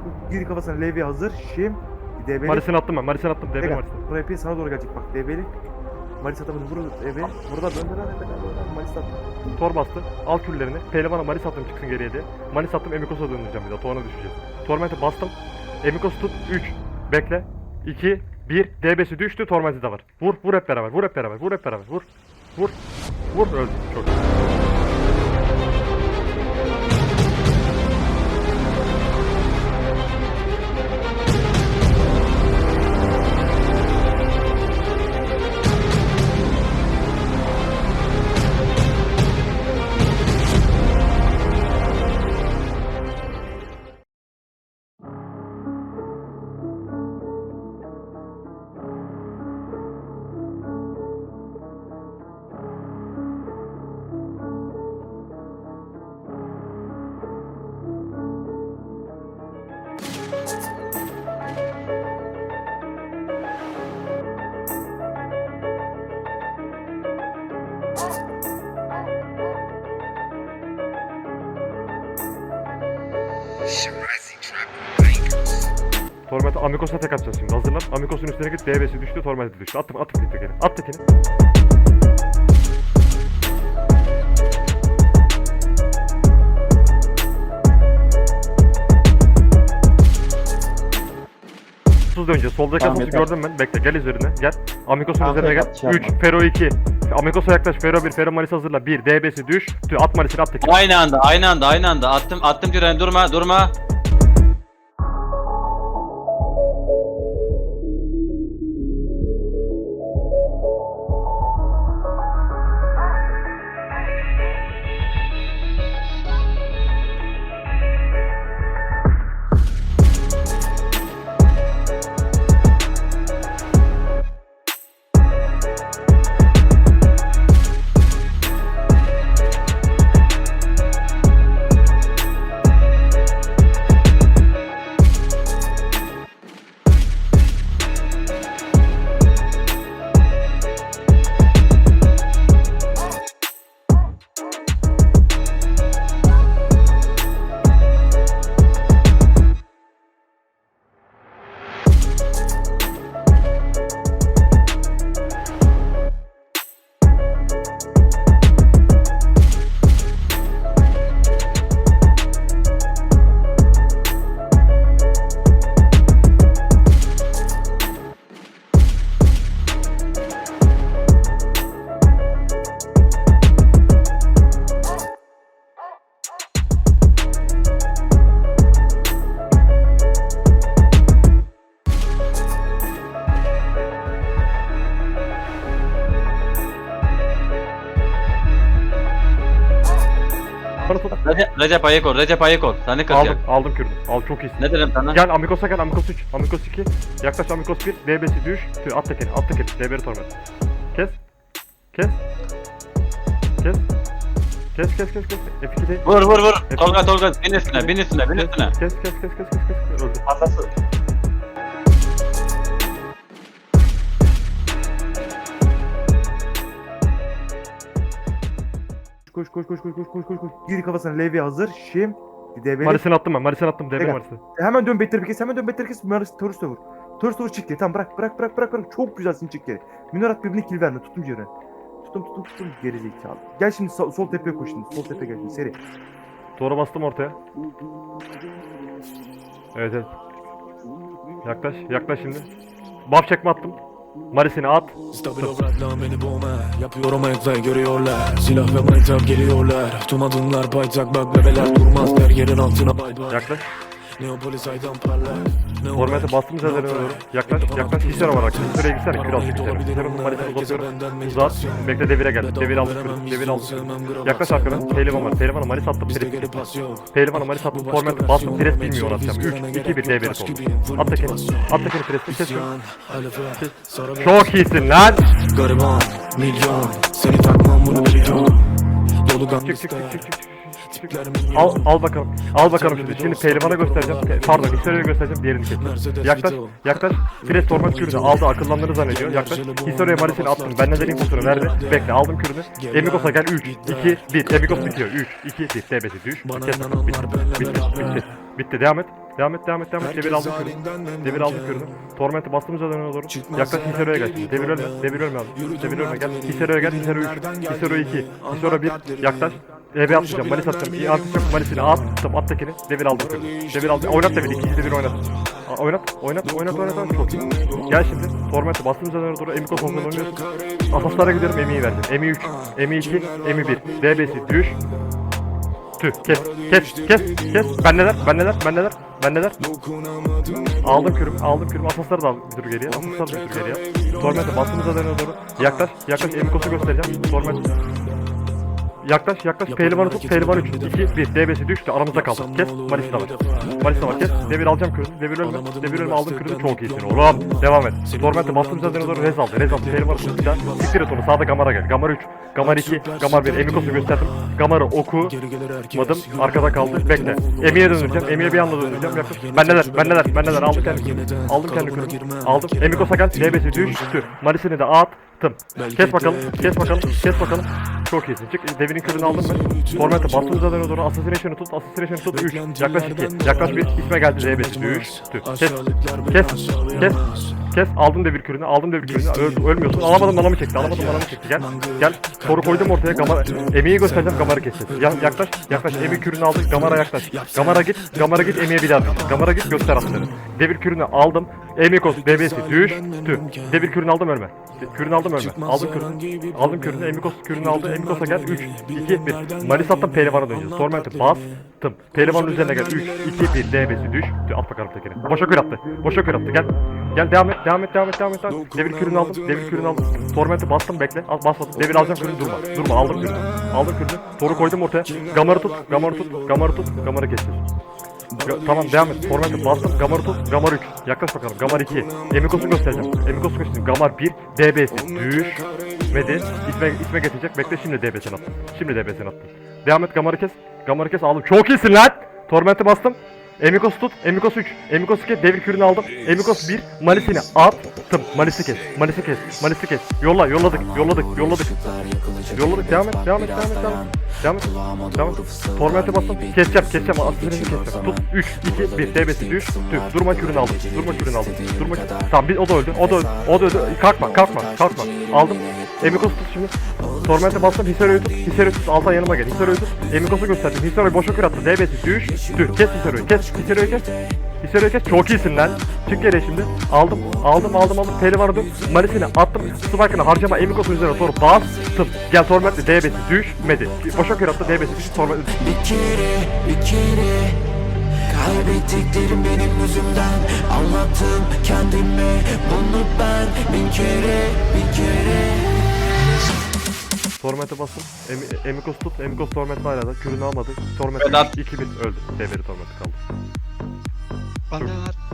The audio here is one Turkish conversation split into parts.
koş koş. Gir kafasına Levi hazır. Şimdi DB'li. Marisini attım ben. Marisini attım. DB Tekrar. Marisini. Buraya epey sana doğru gelecek bak DB'li. Maris atamadım. Burada DB. Burada dön dön dön dön. Maris at. Tor bastı. Al küllerini. Pehlivan'a Maris attım çıksın geriye diye. Maris attım Emikos'a döndüreceğim bir daha. Tuğan'a düşeceğiz. Torment'e bastım. Emikos tut. 3. Bekle. 2. 1. DB'si düştü. Torment'i de var. Vur. Vur hep beraber. Vur hep beraber. Vur hep beraber. Vur. Vur. Vur. Öldü. Çok iyi. Torment'e Amikos'a tek atacağız şimdi. Hazırlan. Amikos'un üstüne git. DB'si düştü. Torment'e düştü. Attım. Attım tekini. At tekini. Tuz önce soldaki Tamam, gördüm ben. Bekle gel üzerine. Gel. Amikos'un Tamam, üzerine gel. şey 3 yapma. Fero 2. Amikos'a yaklaş. Fero 1. Fero Malis hazırla. 1. DB'si düş. Tü, At Malis'ini at tekini. Aynı anda, aynı anda, aynı anda. Attım, attım Cüren. Durma, durma. Bana tut. Recep, Recep Ayıkor, Recep Ayıkor. Seni Aldım. kıracak. Aldım kürdü. Al çok iyisin. Ne dedim sana? Gel Amikos'a gel Amikos 3. Amikos 2. Yaklaş Amikos 1. DB'si düş. Tü, at tekini. At tekini. DB'li torment. Kes. Kes. Kes. Kes kes kes kes. F2 değil. Vur, vur, vur. Tolga, Tolga. Bin üstüne, bin üstüne, bin üstüne. Kes kes kes kes kes kes. Öldü. Atası. Koş koş koş koş koş koş koş koş. Gir kafasına Levi hazır. Şimdi DB'li. Marisini attım ben. Marisini attım. DB Tekrar. Marisini. Hemen dön Better bir kez. Hemen dön Better kes. Maris Torus'ta vur. Torus'ta vur çık geri. Tamam bırak bırak bırak bırak. bırak. Çok güzelsin çık geri. Minorat birbirine kill verme. Tuttum Ceren. Tuttum tuttum tuttum. Geri zekalı. Gel şimdi sol, sol tepeye koş şimdi. Sol tepe gel şimdi seri. Doğru bastım ortaya. Evet evet. Yaklaş. Yaklaş şimdi. Buff çekme attım. Marisini at. Stabil olarak lan beni boğma. Yapıyorum ayakta görüyorlar. Silah ve maytap geliyorlar. Tüm adımlar paytak bak bebeler durmaz. Der yerin altına bay bay. Yaklaş. Neopolis aydan parlar Neo Torment'e Black, bastım üzerlerine no doğru. Yaklaş. Yaklaş. Hisar olarak. bana Hisar'a gitsene. Hisar'ın onlar, Marisini herkese uzatıyorum. Uzat. Bekle devire gel. Devir kürü. Devir gram Yaklaş arkadan. Pehlivan var. Pehlivan'a Maris attım. Bizde Pres bitti. Pehlivan'a Maris attım. Bu başka Torment'e versiyon, bastım. Pres bilmiyor atacağım. 3, görene 2, gerek 1 yok, devir oldu. At tekini. At tekini halife, sarı Çok iyisin lan. Gariban, milyon Seni takmam bunu biliyorum Dolu gangsta çık çık çık. çık. Al, al bakalım. Al bakalım şimdi. Şimdi Pehlivan'a göstereceğim. Pe- Pardon, Hisar'a göstereceğim. Diğerini kes. Mercedes Yaklaş, yaklaş. Pres torment kürünü aldı. Akıllandığını zannediyor. Yaklaş. Hisar'a Maris'ini attım. Benden de infosunu verdi. Bekle, aldım kürünü. Emigos'a gel. 3, 2, 1. Emigos bitiyor. 3, 2, 1. DB'si düş. Kes. Bitti. Bitti. Bitti. Bitti. Devam et. Devam et devam et devam et. Devir aldım kürünü. Devir aldım kürünü. Torment'e bastığımız adına doğru. Yaklaş Hisero'ya gel. Devir ölme. Devir ölme abi. Devir ölme gel. Hisero'ya gel. Hisero 3. Hisero 2. Hisero 1. Yaklaş. EB atmayacağım. Malis atacağım. İyi artık Malis'ini attım. Attakini. Devir aldım kürünü. Devir aldım. Oynat devir. İkinci devir oynat. Oynat. Oynat. Oynat. Oynat. oynat. Çok iyi. Gel şimdi. Torment'e bastığımız adına doğru. Emiko sonuna oynuyorsun. Asaslara gidiyorum. Emi'yi verdim. Emi 3. Emi 2. Emi 1. DB'si düş. Tüh. Kes. Kes. Kes. Kes. Ben neler? Ben neler? Ben neler? Ben neler? Aldım kürüm, aldım kürüm. Asasları da dur geriye. Asasları da dur geriye. Torment'e bastığımız adına doğru. Yaklaş, yaklaş. Emikos'u göstereceğim. Torment. Yaklaş, yaklaş. Pehlivanı tut. Pehlivan 3, 2, 1. DB'si düştü. Aramızda kaldı. Kes. Malis de var. Malis de var. Kes. Devir alacağım kürünü. Devir ölme. Devir ölme aldım kürünü. Çok iyisin oğlum. Devam et. Torment'e bastığımız adına doğru rez aldı. Rez aldı. Pehlivanı tut. Bir daha. Siktir et onu. Sağda Gamar'a gel. Gamar 3. Gamar 2. Gamar 1. Emikos'u gösterdim. Gamar'ı oku. Madım arkada kaldı. Bekle. Emi'ye döneceğim. Emi'ye bir anda döneceğim. Yaklaş. Ben neler? Ben neler? Ben neler? Aldım kendi Aldım kendi kürümü. Aldım. Emikos'a gel. DB'si düştü. Marisini de attım. Kes bakalım. Kes bakalım. Kes bakalım. Çok iyisin. Çık. Devinin kürünü aldım ben. Format'e bastığımız adına doğru Assassination'ı tut. Assassination'ı tut. 3. Yaklaş 2. Yaklaş 1. İsme geldi DB'si düştü. Kes. Kes. Kes. Kes. Aldım devir kürünü. Aldım devir kürünü. Öl, ölmüyorsun. Alamadım manamı çekti. Alamadım manamı çekti. Gel. Gel. Soru koydum ortaya. Gamara. Emi'yi göstereceğim. Gamar'ı keseceğiz. Ya, yaklaş. Yaklaş. Emi kürünü aldık. Gamar'a yaklaş. Gamar'a git. Gamar'a git. Emi'ye bir daha. düş. Gamar'a git. Göster atları. Devir kürünü aldım. Emikos DB'si düştü. Devir kürünü aldım ölme. Kürünü aldım ölme. Aldım kürünü. Aldım kürünü. Emikos kürünü aldı. Emikos'a gel. 3, 2, 1. Malis attım. Pehlivan'a döneceğiz. Torment'e bastım. Pehlivanın üzerine gel. 3, 2, 1. DB'si düştü. At bakalım tekini. Boşa kür attı. Boşa kür attı. Gel. Gel devam et. Devam et. Devam et. Devam et. Devam. Devir kürünü aldım. Devir kürünü aldım. Torment'e bastım. Bekle. Al basmadım. Devir alacağım kürünü. Durma. Durma. Aldım kürünü. Aldım kürünü. Toru koydum ortaya. Gamarı tut. Gamarı tut. Gamarı tut. Gamarı keseceğiz. Tamam devam et. Format'ı bastım. Gamar tut. Gamar 3. Yaklaş bakalım. Gamar 2. Emikos'u göstereceğim. Emikos'u göstereceğim. Gamar 1. DB'si. Düşmedi. İsme, isme geçecek. Bekle şimdi DB'sini attım. Şimdi DB'sini attım. Devam et. Gamar'ı kes. Gamar'ı kes. Aldım. Çok iyisin lan. Torment'i bastım. Emikos tut. Emikos 3. Emikos kes. Devir kürünü aldım. Emikos 1. Malisini attım. Malisi kes. Malisi kes. Malisi kes. Yolla. Yolladık. Yolladık. Yolladık. Yolladık. Devam et. Devam et. Devam et. Devam et. Devam et. Devam et. Torment'e bastım. Keseceğim. Keseceğim. Asılını keseceğim. Tut. 3, 2, 1. DB'si düş. Tüh. Durma kürünü aldım. Durma kürünü aldım. Durma Tamam bir o da öldü. O da öldü. O da öldü. Kalkma. Kalkma. Kalkma. Aldım. Emikos tut şimdi. Torment'e bastım. Hisero'yu tut. Hisero'yu tut. Altan yanıma gel. Hisero'yu tut. Emikos'u gösterdim. Hisero'yu boşa kür attı. DB'si düş. Tüh. Kes Hisero'yu. Kes. Hisero'yu kes. Hisero'yu kes. Çok iyisin lan. Çık geriye şimdi. Aldım. Aldım. Aldım. Aldım. Pehlivanı dön. Marisini attım. Spike'ını harcama. Emikos'un üzerine doğru bastım. Gel Torment'le DB'si düşmedi. Boşa kür attı. DB'si düştü. Torment'le Bir kere, bir kere Kaybettiklerim benim yüzümden Anlattım kendime Bunu ben bin kere, bir kere Torment'e bastım. Em Emikos tut. Emikos Torment hala da. Kürünü almadı. Torment Vedat. 2 1 öldü. Deveri Torment kaldı. Var.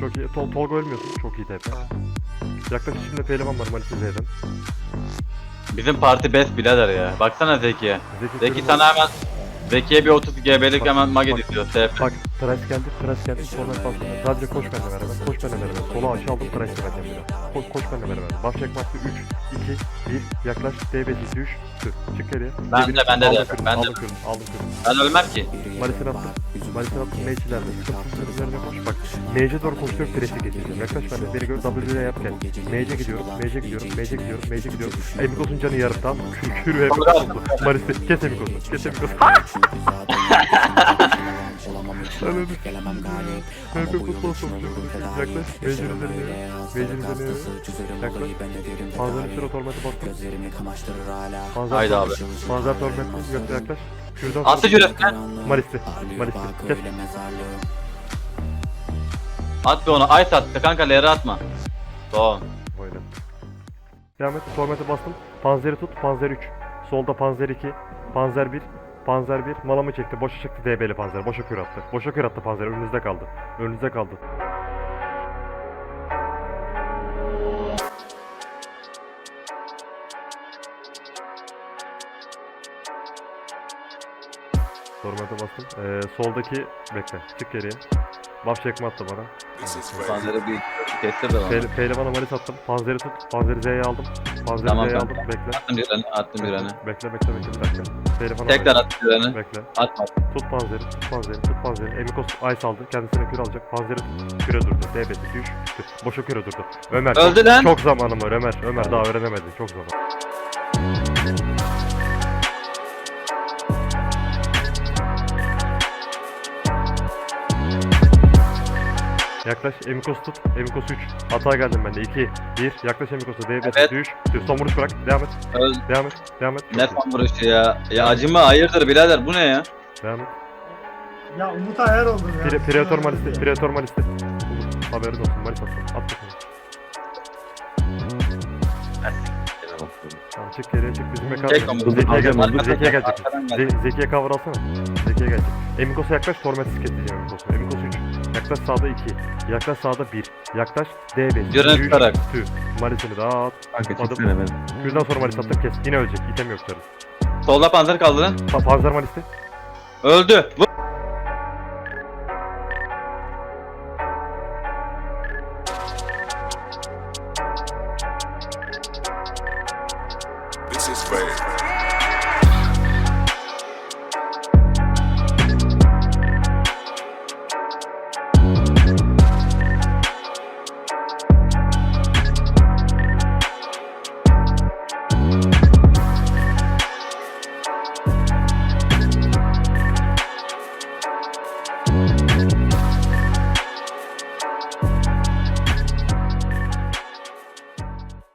Çok iyi. Tol Tolga ölmüyorsun. Çok iyi TP. Yaklaşık şimdi pehlivan var Manisa Z'den. Bizim parti best birader ya. Baksana Zeki'ye. Zeki, Zeki sana hemen Zeki'ye bir 30 GB'lik hemen mage bak. diyor. Bak Price geldi. Price geldi. Torment bastım. Sadece koş benimle beraber. Koş benimle beraber. Sola aşağı aldım. Price'ı vereceğim bir daha. Koş, koş benimle beraber. Başlayacak maçta 3, 2, 1. Yaklaş. DB'si düştü. Çık geriye. Ben de, ben de aldım ben de. Aldım kürünü. Aldım kürünü. Ben ölmem ki. Malis'in attım. Malis'in attım. Mage'lerde. Sıkıntısız üzerine koş. Bak. Mage'e doğru koşuyorum. Fresh'i geçeceğim. Yaklaş ben de. Beni gör. W'ye yap gel. Mage'e gidiyorum. Mage'e gidiyorum. Mage'e gidiyorum. Mage'e gidiyorum. Emikos'un canı yarım tamam. Kür kür ve Emikos oldu. Malis'i. Kes Emikos'u. Kes Emikos'u. Anladım. Hep futbol sonucu. Yaklaş. Mage'in üzerine yürü. Mage'in üzerine yürü. Yaklaş. Fazla üstüne tormenti bastım. Fazla Haydi abi. Fazla tormenti. Yaklaş. Yaklaş. Kürdan Attı cüretten. Malis'i. Malis'i. Kes. At bir onu. Ice attı kanka L'ye atma. Tamam. Böyle. Devam et. Torment'e bastım. Panzer'i tut. Panzer 3. Solda Panzer 2. Panzer 1. Panzer 1. Malamı çekti. Boşa çıktı DB'li Panzer. Boşa kür attı. Boşa kür attı Panzer. Önünüzde kaldı. Önünüzde kaldı. Torment'e bastım. Ee, soldaki bekle. Çık geriye. Buff çekme attı bana. Panzeri bir kesti de lan. Pe Pehlivan'a malis attım. Panzeri tut. Panzeri Z'ye aldım. Panzeri Tamam, Z'ye aldım. Bekle. Attım bir tane, attım bir tane. Bekle bekle bekle bir dakika. Pehlivan'a Tekrar attım bir tane. Bekle. Atma. Tut panzeri, tut panzeri, tut panzeri. Emikos ice aldı. Kendisine kür alacak. Panzeri tut. Küre durdu. DB'si düş. Düştü. Boşa küre durdu. Ömer. Öldü çok, lan. Çok zamanım var Ömer. Ömer daha öğrenemedin. Çok zaman. Yaklaş Emikos tut. Emikos 3. Hata geldim ben de. 2, 1. Yaklaş Emikos'a. DB'si Evet. düş. Düş. Son vuruş bırak. Devam et. Öldü. Devam et. Devam et. Ne son vuruşu ya? Ya acıma hayırdır birader bu ne ya? Devam et. Ya Umut ayar oldum ya. Pre Predator Malis'te, Predator Malis'te. Haberin olsun, Malis attım. At bakalım. Tamam çık geriye çık. Bizim onu. Zeki'ye gelecek. Zeki'ye gel, gelecek. Zeki'ye cover alsana. Zeki'ye gelecek. Emikos'a yaklaş, Tormentis keseceğim Emikos'u. Emikos 3. Yaklaş sağda 2. Yaklaş sağda 1. Yaklaş DB. Yönet Üç, tutarak. tü. Malis'ini dağıt. Kanka Adım- çeksene beni. Kürden sonra Malis attım kes. Yine ölecek. İtem yok çarı. Solda panzer kaldı lan. Pa Panzer Malis'te. Öldü. Vur.